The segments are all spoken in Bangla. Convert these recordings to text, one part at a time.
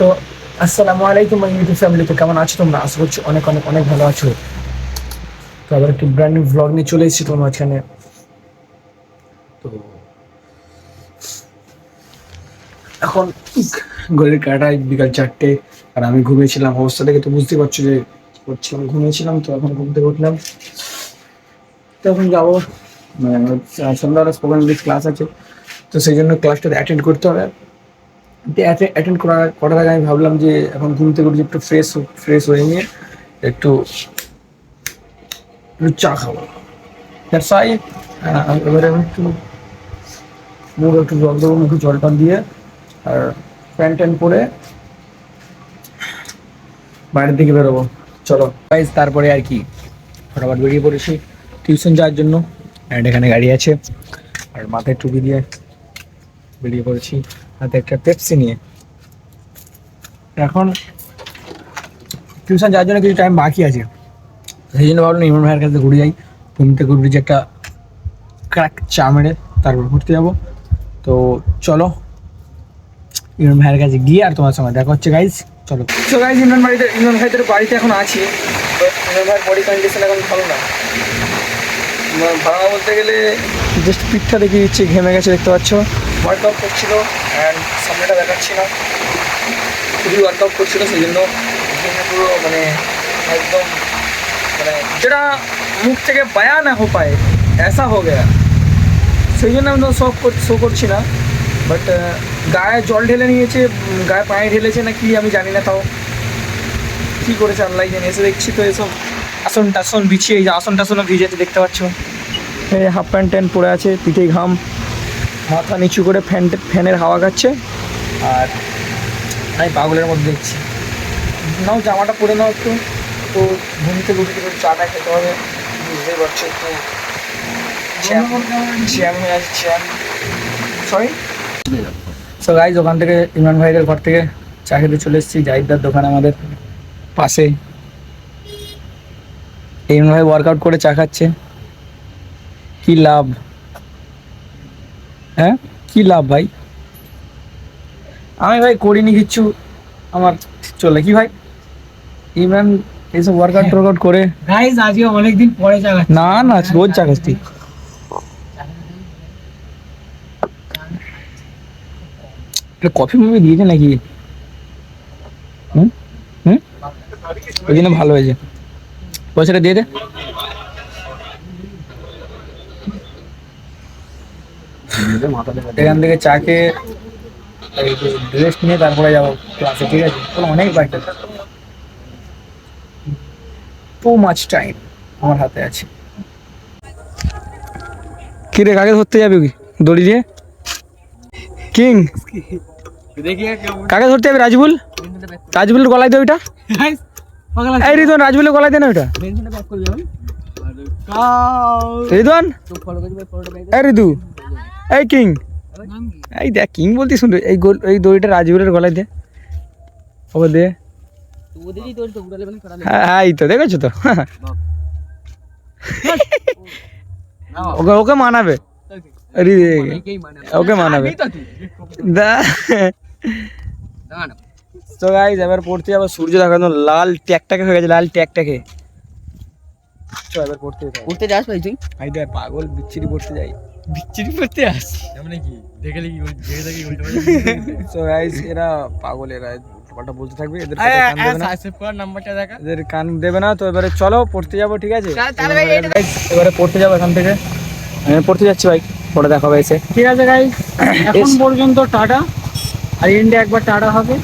তো, আসসালামু আলাইকুম ইউটিউব ফ্যামিলি তো কেমন আছো তোমরা? আশা করছি অনেক অনেক অনেক ভালো আছো। তো আবার একটি ব্র্যান্ড নিউ ভ্লগ নিয়ে চলে এসেছি তোমার মাঝখানে। তো, এখন ঘড়ির কাটায় বিকাল চারটে, আর আমি ঘুমিয়েছিলাম। অবস্থা দেখে তো বুঝতে পারছ যে করছিলাম ঘুমিয়েছিলাম, তো এখন ঘুম থেকে উঠলাম। তো এখন যাব মানে সন্ধ্যাবেলা স্পোকেন ইংলিশ ক্লাস আছে। তো সেই জন্য ক্লাসটা অ্যাটেন্ড করতে হবে। অ্যাটেন্ড করার করার আগে আমি ভাবলাম যে এখন ঘুম থেকে উঠে একটু ফ্রেশ ফ্রেশ হয়ে নিয়ে একটু একটু চা খাব। দ্যাটস আই এবারে আমি একটু মুখ একটু জল দেবো, মুখে জল টল দিয়ে, আর প্যান্ট ট্যান্ট পরে বাইরের দিকে বেরোবো। চলো। গাইজ তারপরে আর কি? ফটাফট বেরিয়ে পড়েছি টিউশন যাওয়ার জন্য অ্যান্ড এখানে গাড়ি আছে, আর মাথায় টুপি দিয়ে বেরিয়ে পড়েছি। হাতে একটা পেপসি নিয়ে। এখন টিউশন যাওয়ার জন্য কিছু টাইম বাকি আছে। সেই জন্য ভাবলাম ইমরান ভাইয়ের কাছে ঘুরে যাই। ঘুম থেকে ঘুরে একটা ক্র্যাক চা মেরে তারপর ঘুরতে যাব। তো চলো, ইমরান ভাইয়ের কাছে গিয়ে আর তোমার সঙ্গে দেখা হচ্ছে গাইজ চলো। তো গাইজ ইমরান বাড়িতে, ইমরান ভাইদের বাড়িতে এখন আছি। ইমরান ভাইয়ের বডি কন্ডিশন এখন ভালো না। ভালো বলতে গেলে জাস্ট পিঠটা দেখিয়ে দিচ্ছি, ঘেমে গেছে, দেখতে পাচ্ছ? ওয়ার্কআউট করছিল অ্যান্ড সামনেটা দেখাচ্ছি না খুবই ওয়ার্কআউট করছিল সেই জন্য পুরো মানে একদম মানে যেটা মুখ থেকে বায়া না হো পায়, এসা হো গেয়া। সেই জন্য আমি তো শো শো করছি না। বাট গায়ে জল ঢেলে নিয়েছে গায়ে পায়ে ঢেলেছে না কি আমি জানি না তাও। কী করেছে আল্লাহ জানি, এসে দেখছি তো এসব আসন টাসন বিছিয়ে এই যে আসন টাসনও ভিজেছে, দেখতে পাচ্ছ। হাফ প্যান্ট ট্যান্ট পরে আছে, পিঠে ঘাম। মাথা নিচু করে ফ্যান, ফ্যানের হাওয়া খাচ্ছে। আর আমি পাগলের মধ্যে দেখছি। নাও, জামাটা পরে নাও একটু। তো ঘুম থেকে উঠে একটু চাটা খেতে হবে। বুঝতেই পারছ একটু। জ্যাম জ্যাম সরি গাইজ ওখান থেকে ইমরান ভাইদের ঘর থেকে চা খেতে চলে এসেছি। জাহিদার দোকান আমাদের পাশে। ইমরান ভাই ওয়ার্কআউট করে চা খাচ্ছে। কি লাভ? হ্যাঁ? কি লাভ ভাই? আমি ভাই করিনি কিচ্ছু। আমার চলে কি ভাই? ইমরান এইসব ওয়ার্কআউট টোয়ার্কআউট করে। গাইজ আজকে অনেকদিন পরে জায়গা না না রোজ চা খাচ্ছি। এটা কফি মুভি দিয়েছে নাকি? হুম? হুম? ওই জন্য ভালো হয়েছে। পয়সাটা দিয়ে দে। এখান থেকে চা খেয়ে ড্রেস নিয়ে তারপরে যাব ক্লাসে ঠিক আছে? অনেক বাকি টু মাচ টাইম আমার হাতে আছে। কি রে কাকে ধরতে যাবে কি? দড়ি দিয়ে? কিং? কাকে ধরতে যাবে রাজবুল? রাজবুলের গলায় দে ওইটা। এই রিদন রাজবুলের গলায় দে না ওইটা। রিদন এই রিদু। এই কিং। এই দেখ কিং বলতে শুনবে এই গোল এই দড়িটা রাজবুলের গলায় দে। ওকে দে। হ্যাঁ হ্যাঁ এই তো দেখেছ তো? ওকে ওকে মানাবে। ওকে। মানাবে। তো গাইজ এবার পড়তে যাব সূর্য দেখানো লাল ট্যাকটাকে হয়ে গেছে লাল ট্যাকটাকে এবার পড়তে। উঠতে যাস ভাই তুই। ভাই দেখ পাগল বিচ্ছিরি পড়তে যাই। বিচ্ছিরি করতে আস মানে কি দেখে কি দেখে গাইজ এরা পাগল এরা উল্টোপাল্টা বলতে থাকবে এদের কথা কান দেবে না। সাবস্ক্রাইব নাম্বারটা দেখা। এদের কান দেবে না তো এবারে চলো পড়তে যাব ঠিক আছে? তাহলে ভাই এবারে পড়তে যাব এখান থেকে। আমি পড়তে যাচ্ছি ভাই। পরে দেখা হবে এসে। ঠিক আছে গাইজ এখন পর্যন্ত টাটা। আর ইন্ডিয়া একবার টাটা হবে।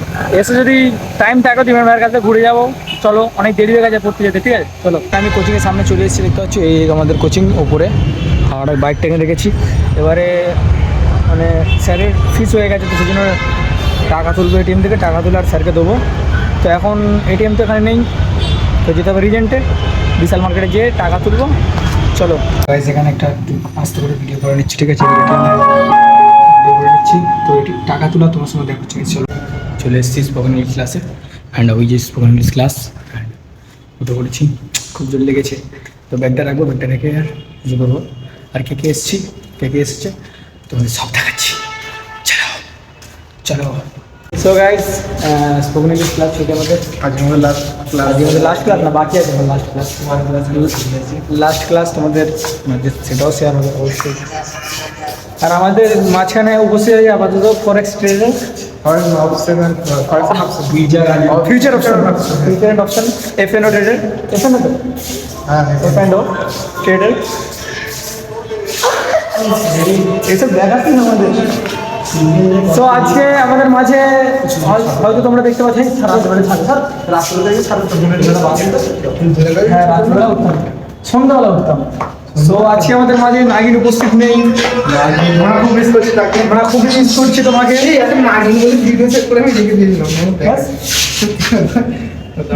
এসে যদি টাইম থাকে তো ইমরান ভাইয়ের কাছে ঘুরে যাব। চলো অনেক দেরি হয়ে গেছে পড়তে যেতে ঠিক আছে? চলো। আমি কোচিংয়ের সামনে চলে এসেছি দেখতে পাচ্ছি? এই আমাদের কোচিং ওপরে আর বাইক টেনে রেখেছি। এবারে মানে স্যারের ফিস হয়ে গেছে তো সেই জন্য টাকা তুলবো এটিএম থেকে, টাকা তুলে আর স্যারকে দেবো। তো এখন এটিএম তো এখানে নেই, তো যেতে হবে রিজেন্টে বিশাল মার্কেটে যেয়ে টাকা তুলবো। চলো। এখানে একটা একটু আস্তে করে ভিডিও করে নিচ্ছি, ঠিক আছে? তো এটি টাকা তোলা, তোমার সঙ্গে দেখা হচ্ছে। চলো। চলে এসেছি স্পোকেন ইংলিশ ক্লাসে অ্যান্ড ওই যে স্পোকেন ইংলিশ ক্লাস অ্যান্ড ওটা করেছি। খুব জোর লেগেছে। তো ব্যাগটা রাখব ব্যাগটা রেখে আর ইয়ে করব। আর কে কে এসেছি? কে কে এসেছে? তোমাদের সব দেখাচ্ছি। চলো চলো। So guys spoken English class ছিল আমাদের। আজকে আমাদের লাস্ট ক্লাস আজকে আমাদের লাস্ট ক্লাস না বাকি আছে লাস্ট ক্লাস লাস্ট ক্লাস তোমাদের মানে সেটাও শেয়ার হবে অবশ্যই। আর আমাদের মাঝখানে উপস্থিত আছে আপাতত forex trader future option future option F N O trader F N O তো এফ এন্ড ও ট্রেডার এইসব দেখাচ্ছি আমাদের। তো আজকে আমাদের মাঝে হয়- হয়তো তোমরা দেখতে পাচ্ছ হ্যাঁ সন্ধ্যাবেলা উঠতাম সো আজকে আমাদের মাঝে নাগিন উপস্থিত নেই। আমরা খুব মিস করছি তাকে আমরা খুব মিস করছি তোমাকে। ব্যাস।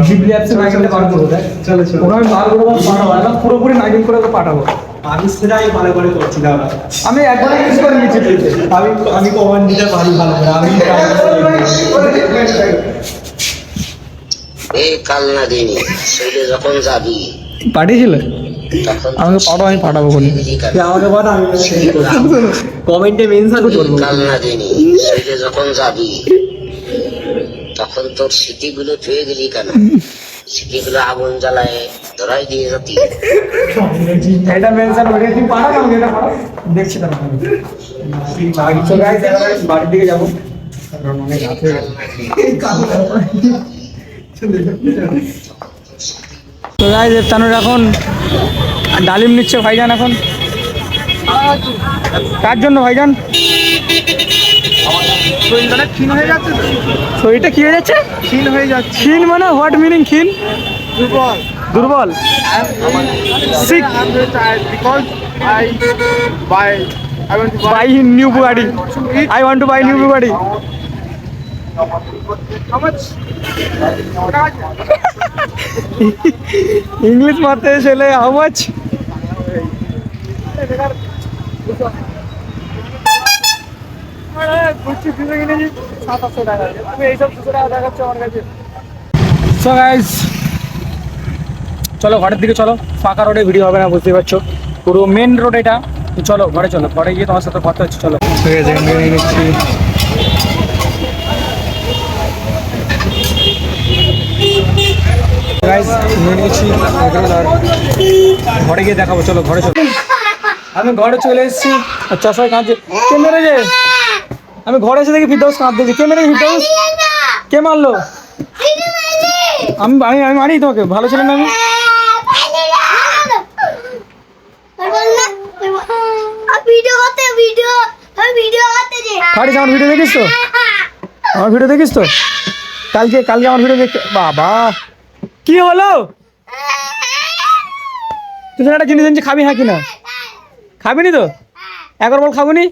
জিবলি অ্যাপসে নাগিনটা বার করব দেখ। চলো চলো। ওরা আমি বার করব পাঠাবো পুরোপুরি নাগিন করে ওকে পাঠাবো। আমি সেটাই ভালো করে করছি দাদা আমি একবার ইউজ করে নিয়েছি আমি আমি কমান দিতে পারি ভালো করে আমি এই কালনা দিনই শৈলে যখন যাবি পাঠিয়েছিল? তখন আমাকে পাঠাও আমি পাঠাবো বলি। আমাকে বল আমি কমেন্টে মেনশন করব কালনা দিনই শৈলে যখন যাবি তখন তোর স্মৃতিগুলো পেয়ে গেলি কেন? স্মৃতিগুলো আগুন জ্বালায় ধরাই দিয়ে যাতি এটা মেনশন করে পাঠাও আমাকে এটা পাঠাও দেখছি এবার বাড়ির দিকে যাব। কারণ অনেক রাত হয়ে তো গাইস তানুর এখন ডালিম নিচ্ছে ভাইজান এখন। কার জন্য ভাইজান? ক্ষীণ হয়ে যাচ্ছে শরীরটা কি হয়ে যাচ্ছে? ক্ষীণ হয়ে যাচ্ছে। ক্ষীণ মানে হোয়াট মিনিং ক্ষীণ? দুর্বল। দুর্বল। সিক বিকজ আই বাই মারতে ছেলে সো চলো ঘরের দিকে চলো। ফাঁকা রোডে ভিডিও হবে না বুঝতে পারছ। পুরো মেন রোড এটা। চলো, ঘরে চলো। ঘরে গিয়ে তোমার সাথে কথা হচ্ছে, চলো। নিয়েছি ঘরে গিয়ে দেখাবো, চলো, ঘরে চলো। আমি ঘরে চলে এসেছি। আচ্ছা সবাই কাঁদছে কে মেরেছে? আমি ঘরে এসে দেখি ফিরদৌস কাঁদতেছি কে মেরেছে ফিরদৌস কে মারলো? আমি আমি আমি মারি তোমাকে। ভালো ছিলেন না আমি? ভিডিও করতে ভিডিও আমি ভিডিও করতে যে ফারিস আমার ভিডিও দেখিস তো? আমার ভিডিও দেখিস তো? কালকে কালকে আমার ভিডিও দেখতে বাবা। কি হলো? তুই একটা জিনিস এনেছি খাবি হ্যাঁ কি না? খাবি নি তো? একবার বল খাব নি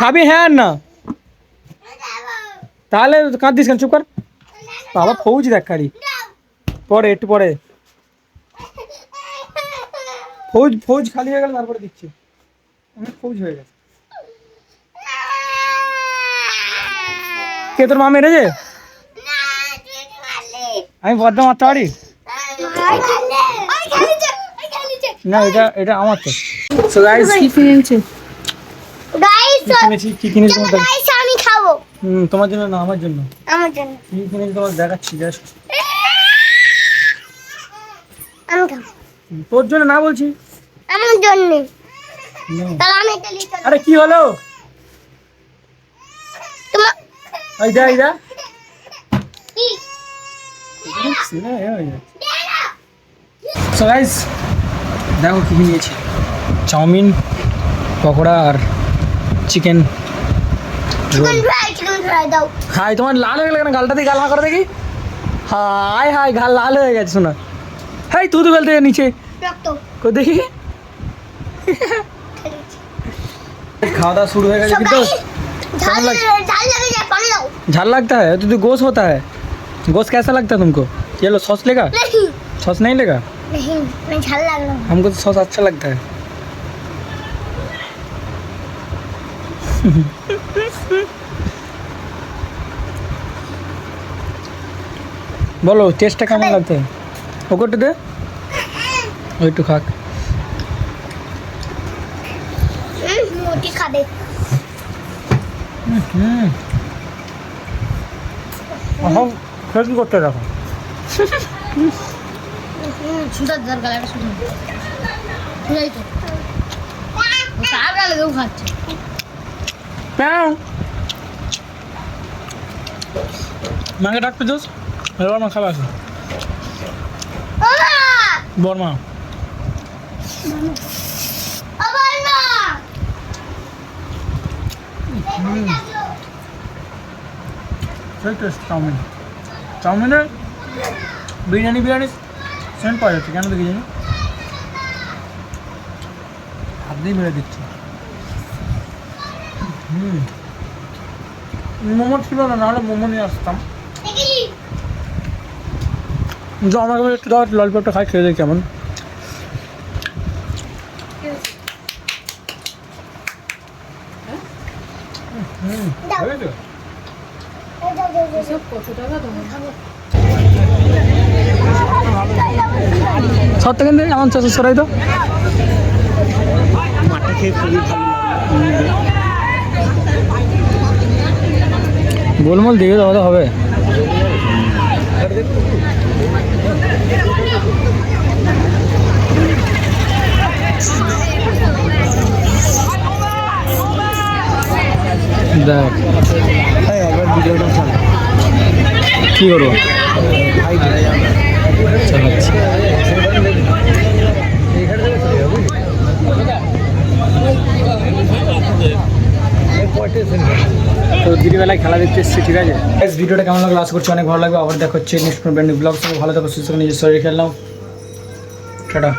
খাবি হ্যাঁ না? তাহলে কাঁদিস কেন? চুপ কর। বাবা ফৌজি দেখ খালি পরে একটু পরে ফৌজ ফৌজ খালি হয়ে গেল তারপরে দিচ্ছি। অনেক ফৌজ হয়ে গেছে। কে তোর মা মেরেছে? আমি বড্ড মারতে পারি না এটা এটা আমার তো। সো গাইস গাইস কি কিনেছি? কি কিনেছি তোমার দেখ- গাইস আমি খাব হুম, তোমার জন্য না আমার জন্য। আমার জন্য। কি কিনেছি তোমার দেখাচ্ছি জাস্ট তোর জন্য না বলছি। আমার জন্য। তাহলে আমি এটা লিখে আরে কি হলো? তোমার এই যা এই যা কি? সো গাইস দেখো কি নিয়েছি। চাউমিন পকোড়া আর chicken. Chicken fry chicken fry দাও হাই তোমার লাল হয়ে গেল কেন গালটা দিয়ে গাল না করে দেখি হাই হাই গাল লাল হয়ে গেছে শোনা হাই তুই তো ফেলতে নিচে রক্ত কো দেখি खावा दावा शुरू होएगा लेकिन तो ঝাল लग- ঝাল লাগে যায় পানি দাও झाल लगता है तो, तो गोश्त होता है गोश्त कैसा लगता है तुमको ये लो सॉस लेगा नहीं सॉस नहीं लेगा नहीं मैं ঝাল লাগলো না। हमको तो सॉस अच्छा लगता है বলো টেস্টটা কেমন লাগছে? ওকে দে। ওই একটু খাক খাবে। হুম এখন সে করতে দেখো। সুতার দরকার একটা সুতার সুতাই তো তার লাগেও খাচ্ছে প্যাও মাকে ডাকতে দোস এবার মা খাবার বাবা বর্মা। চাউমিন। চাউমিনের বিরিয়ানি বিরিয়ানি সেন্ট পাওয়া যাচ্ছে, কেন দেখি জানি দিয়ে মেরে দিচ্ছে। হুম। মোমো ছিল না, নাহলে মোমো নিয়ে আসতাম। আমাকে একটু দাও ললিপপটা খাই, খেয়ে দেখি কেমন। কিন্তু এমন সরাই তো গোলমোল দিয়ে দেওয়া হবে। দেখ কি করব চালাচ্ছি তো দুপুরবেলায় খেলা দেখতে এসেছি, ঠিক আছে? ভিডিওটা কেমন লাগল? আশা করছি অনেক ভালো লাগবে। আবার দেখা হচ্ছে নেক্সট ব্র্যান্ড ব্লগ সঙ্গে ভালো থাকো, সুস্থ নিজের শরীর খেললাম টাটা।